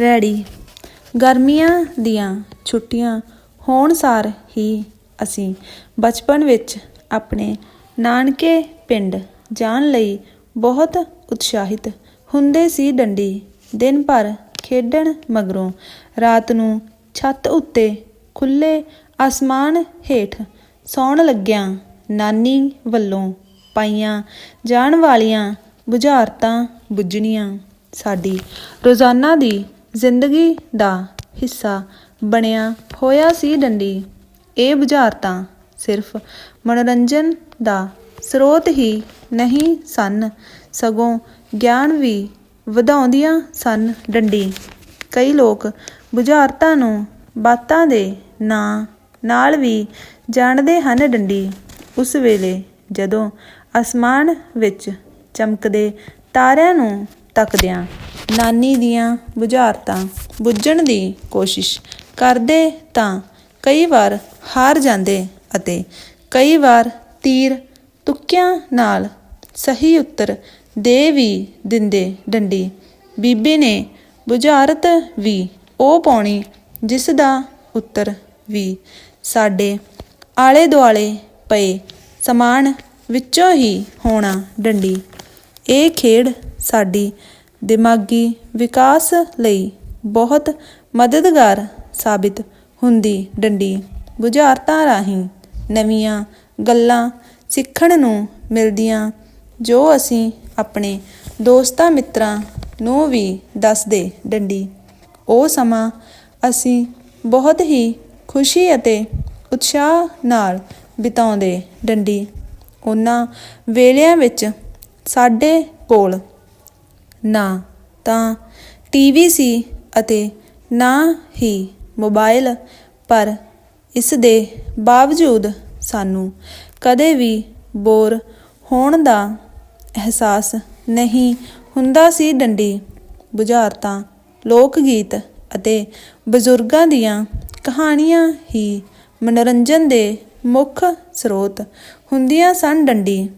ਰੈੜੀ ਗਰਮੀਆਂ ਦੀਆਂ ਛੁੱਟੀਆਂ ਹੋਣ ਸਾਰ ਹੀ ਅਸੀਂ ਬਚਪਨ ਵਿੱਚ ਆਪਣੇ ਨਾਨਕੇ ਪਿੰਡ ਜਾਣ ਲਈ ਬਹੁਤ ਉਤਸ਼ਾਹਿਤ ਹੁੰਦੇ ਸੀ ਡੰਡੀ। ਦਿਨ ਭਰ ਖੇਡਣ ਮਗਰੋਂ ਰਾਤ ਨੂੰ ਛੱਤ ਉੱਤੇ ਖੁੱਲੇ ਅਸਮਾਨ ਹੇਠ ਸੌਣ ਲੱਗਿਆਂ ਨਾਨੀ ਵੱਲੋਂ ਪਾਈਆਂ ਜਾਣ ਵਾਲੀਆਂ ਬੁਝਾਰਤਾਂ ਬੁੱਝਣੀਆਂ। ਸਾਡੀ ਰੋਜ਼ਾਨਾ ਦੀ ਜ਼ਿੰਦਗੀ ਦਾ ਹਿੱਸਾ ਬਣਿਆ ਹੋਇਆ ਸੀ ਡੰਡੀ। ਇਹ ਬੁਝਾਰਤਾਂ ਸਿਰਫ ਮਨੋਰੰਜਨ ਦਾ ਸਰੋਤ ਹੀ ਨਹੀਂ ਸਨ, ਸਗੋਂ ਗਿਆਨ ਵੀ ਵਧਾਉਂਦੀਆਂ ਸਨ ਡੰਡੀ। ਕਈ ਲੋਕ ਬੁਝਾਰਤਾਂ ਨੂੰ ਬਾਤਾਂ ਦੇ ਨਾਂ ਨਾਲ ਵੀ ਜਾਣਦੇ ਹਨ ਡੰਡੀ। ਉਸ ਵੇਲੇ ਜਦੋਂ ਅਸਮਾਨ ਵਿੱਚ ਚਮਕਦੇ ਤਾਰਿਆਂ ਨੂੰ ਤੱਕਦਿਆਂ ਨਾਨੀ ਦੀਆਂ ਬੁਝਾਰਤਾਂ ਬੁੱਝਣ ਦੀ ਕੋਸ਼ਿਸ਼ ਕਰਦੇ ਤਾਂ ਕਈ ਵਾਰ ਹਾਰ ਜਾਂਦੇ ਅਤੇ ਕਈ ਵਾਰ ਤੀਰ ਤੁੱਕਿਆਂ ਨਾਲ ਸਹੀ ਉੱਤਰ ਦੇ ਵੀ ਦਿੰਦੇ ਡੰਡੀ। ਬੀਬੀ ਨੇ ਬੁਝਾਰਤ ਵੀ ਉਹ ਪਾਉਣੀ ਜਿਸ ਦਾ ਉੱਤਰ ਵੀ ਸਾਡੇ ਆਲੇ ਦੁਆਲੇ ਪਏ ਸਮਾਨ ਵਿੱਚੋਂ ਹੀ ਹੋਣਾ ਡੰਡੀ। ਇਹ ਖੇਡ ਸਾਡੀ ਦਿਮਾਗੀ ਵਿਕਾਸ ਲਈ ਬਹੁਤ ਮਦਦਗਾਰ ਸਾਬਿਤ ਹੁੰਦੀ ਡੰਡੀ ਬੁਝਾਰਤਾਂ ਰਾਹੀਂ ਨਵੀਆਂ ਗੱਲਾਂ ਸਿੱਖਣ ਨੂੰ ਮਿਲਦੀਆਂ, ਜੋ ਅਸੀਂ ਆਪਣੇ ਦੋਸਤਾਂ ਮਿੱਤਰਾਂ ਨੂੰ ਵੀ ਦੱਸਦੇ ਡੰਡੀ। ਉਹ ਸਮਾਂ ਅਸੀਂ ਬਹੁਤ ਹੀ ਖੁਸ਼ੀ ਅਤੇ ਉਤਸ਼ਾਹ ਨਾਲ ਬਿਤਾਉਂਦੇ ਡੰਡੀ। ਉਹਨਾਂ ਵੇਲਿਆਂ ਵਿੱਚ ਸਾਡੇ ਕੋਲ ਨਾ ਤਾਂ ਟੀਵੀ ਸੀ ਅਤੇ ਨਾ ਹੀ ਮੋਬਾਈਲ ਪਰ ਇਸ ਦੇ ਬਾਵਜੂਦ ਸਾਨੂੰ ਕਦੇ ਵੀ ਬੋਰ ਹੋਣ ਦਾ ਅਹਿਸਾਸ ਨਹੀਂ ਹੁੰਦਾ ਸੀ ਡੰਡੀ। ਬੁਝਾਰਤਾਂ ਲੋਕ ਗੀਤ ਅਤੇ ਬਜ਼ੁਰਗਾਂ ਦੀਆਂ ਕਹਾਣੀਆਂ ਹੀ ਮਨੋਰੰਜਨ ਦੇ ਮੁੱਖ ਸਰੋਤ ਹੁੰਦੀਆਂ ਸਨ ਡੰਡੀ।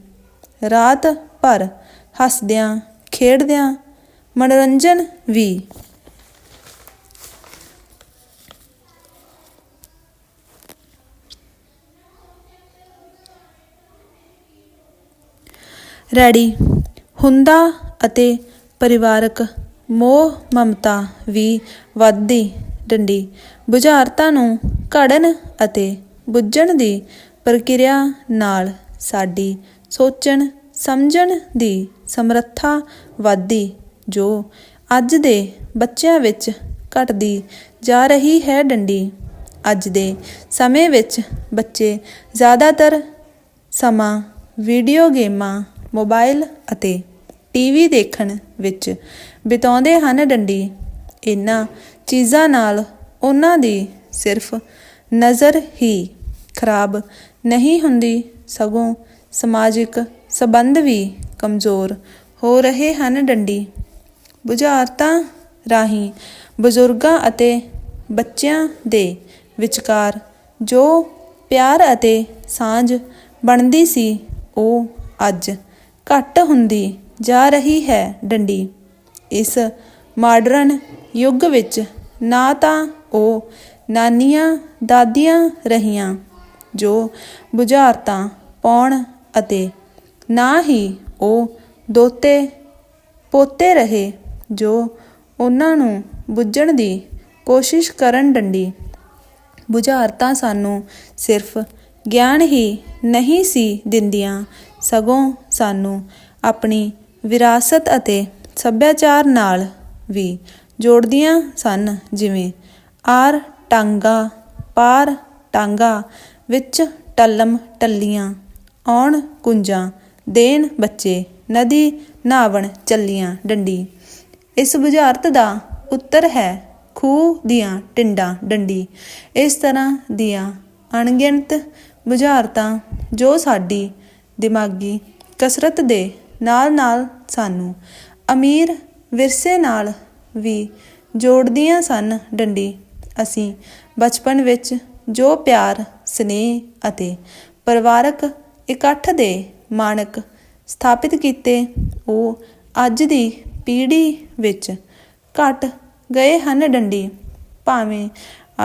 ਰਾਤ ਭਰ ਹੱਸਦਿਆਂ ਖੇਡਦਿਆਂ ਮਨੋਰੰਜਨ ਵੀ। ਰੈਡੀ। ਹੁੰਦਾ ਅਤੇ ਪਰਿਵਾਰਕ ਮੋਹ ਮਮਤਾ ਵੀ ਵੱਧਦੀ ਡੰਡੀ। ਬੁਝਾਰਤਾਂ ਨੂੰ ਘੜਨ ਅਤੇ ਬੁੱਝਣ ਦੀ ਪ੍ਰਕਿਰਿਆ ਨਾਲ ਸਾਡੀ ਸੋਚਣ ਸਮਝਣ ਦੀ ਸਮਰੱਥਾ ਵੱਧਦੀ ਜੋ ਅੱਜ ਦੇ ਬੱਚਿਆਂ ਵਿੱਚ ਘਟਦੀ ਜਾ ਰਹੀ ਹੈ ਡੰਡੀ। ਅੱਜ ਦੇ ਸਮੇਂ ਵਿੱਚ ਬੱਚੇ ਜ਼ਿਆਦਾਤਰ ਸਮਾਂ ਵੀਡੀਓ ਗੇਮਾਂ, ਮੋਬਾਈਲ ਅਤੇ ਟੀਵੀ ਦੇਖਣ ਵਿੱਚ ਬਿਤਾਉਂਦੇ ਹਨ ਡੰਡੀ। ਇਹਨਾਂ ਚੀਜ਼ਾਂ ਨਾਲ ਉਹਨਾਂ ਦੀ ਸਿਰਫ ਨਜ਼ਰ ਹੀ ਖਰਾਬ ਨਹੀਂ ਹੁੰਦੀ, ਸਗੋਂ ਸਮਾਜਿਕ ਸਬੰਧ ਵੀ ਕਮਜ਼ੋਰ ਹੋ ਰਹੇ ਹਨ ਡੰਡੀ। ਬੁਝਾਰਤਾਂ ਰਾਹੀਂ ਬਜ਼ੁਰਗਾਂ ਅਤੇ ਬੱਚਿਆਂ ਦੇ ਵਿਚਕਾਰ ਜੋ ਪਿਆਰ ਅਤੇ ਸਾਂਝ ਬਣਦੀ ਸੀ, ਉਹ ਅੱਜ ਘੱਟ ਹੁੰਦੀ ਜਾ ਰਹੀ ਹੈ ਡੰਡੀ। ਇਸ ਮਾਡਰਨ ਯੁੱਗ ਵਿੱਚ ਨਾ ਤਾਂ ਉਹ ਨਾਨੀਆਂ, ਦਾਦੀਆਂ ਰਹੀਆਂ ਜੋ ਬੁਝਾਰਤਾਂ ਪਾਉਣ ਅਤੇ ਨਾ ਹੀ ਉਹ ਦੋਤੇ ਪੋਤੇ ਰਹੇ ਜੋ ਉਹਨਾਂ ਨੂੰ ਬੁੱਝਣ ਦੀ ਕੋਸ਼ਿਸ਼ ਕਰਨ ਡੰਡੀ। ਬੁਝਾਰਤਾਂ ਸਾਨੂੰ ਸਿਰਫ ਗਿਆਨ ਹੀ ਨਹੀਂ ਸੀ ਦਿੰਦੀਆਂ, ਸਗੋਂ ਸਾਨੂੰ ਆਪਣੀ ਵਿਰਾਸਤ ਅਤੇ ਸੱਭਿਆਚਾਰ ਨਾਲ ਵੀ ਜੋੜਦੀਆਂ ਸਨ, ਜਿਵੇਂ ਆਰ ਟਾਂਗਾ, ਪਾਰ ਟਾਂਗਾ ਵਿੱਚ ਟੱਲਮ ਟੱਲੀਆਂ। ਆਉਣ ਕੁੰਜਾਂ, ਦੇਣ ਬੱਚੇ, ਨਦੀ ਨਾਵਣ ਚੱਲੀਆਂ ਡੰਡੀ। ਇਸ ਬੁਝਾਰਤ ਦਾ ਉੱਤਰ ਹੈ ਖੂਹ ਦੀਆਂ ਟਿੰਡਾਂ ਡੰਡੀ। ਇਸ ਤਰ੍ਹਾਂ ਦੀਆਂ ਅਣਗਿਣਤ ਬੁਝਾਰਤਾਂ ਜੋ ਸਾਡੀ ਦਿਮਾਗੀ ਕਸਰਤ ਦੇ ਨਾਲ-ਨਾਲ ਸਾਨੂੰ ਅਮੀਰ ਵਿਰਸੇ ਨਾਲ ਵੀ ਜੋੜਦੀਆਂ ਸਨ ਡੰਡੀ। ਅਸੀਂ ਬਚਪਨ ਵਿੱਚ ਜੋ ਪਿਆਰ, ਸਨੇਹ ਅਤੇ ਪਰਿਵਾਰਕ ਇਕੱਠ ਦੇ ਮਾਣਕ ਸਥਾਪਿਤ ਕੀਤੇ, ਉਹ ਅੱਜ ਦੀ ਪੀੜ੍ਹੀ ਵਿੱਚ ਘਟ ਗਏ ਹਨ ਡੰਡੀ। ਭਾਵੇਂ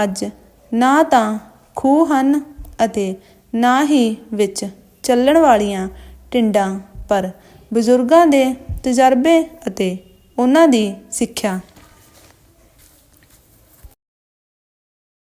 ਅੱਜ ਨਾ ਤਾਂ ਖੂਹ ਹਨ ਅਤੇ ਨਾ ਹੀ ਵਿੱਚ ਚੱਲਣ ਵਾਲੀਆਂ ਟਿੰਡਾਂ, ਪਰ ਬਜ਼ੁਰਗਾਂ ਦੇ ਤਜਰਬੇ ਅਤੇ ਉਹਨਾਂ ਦੀ ਸਿੱਖਿਆ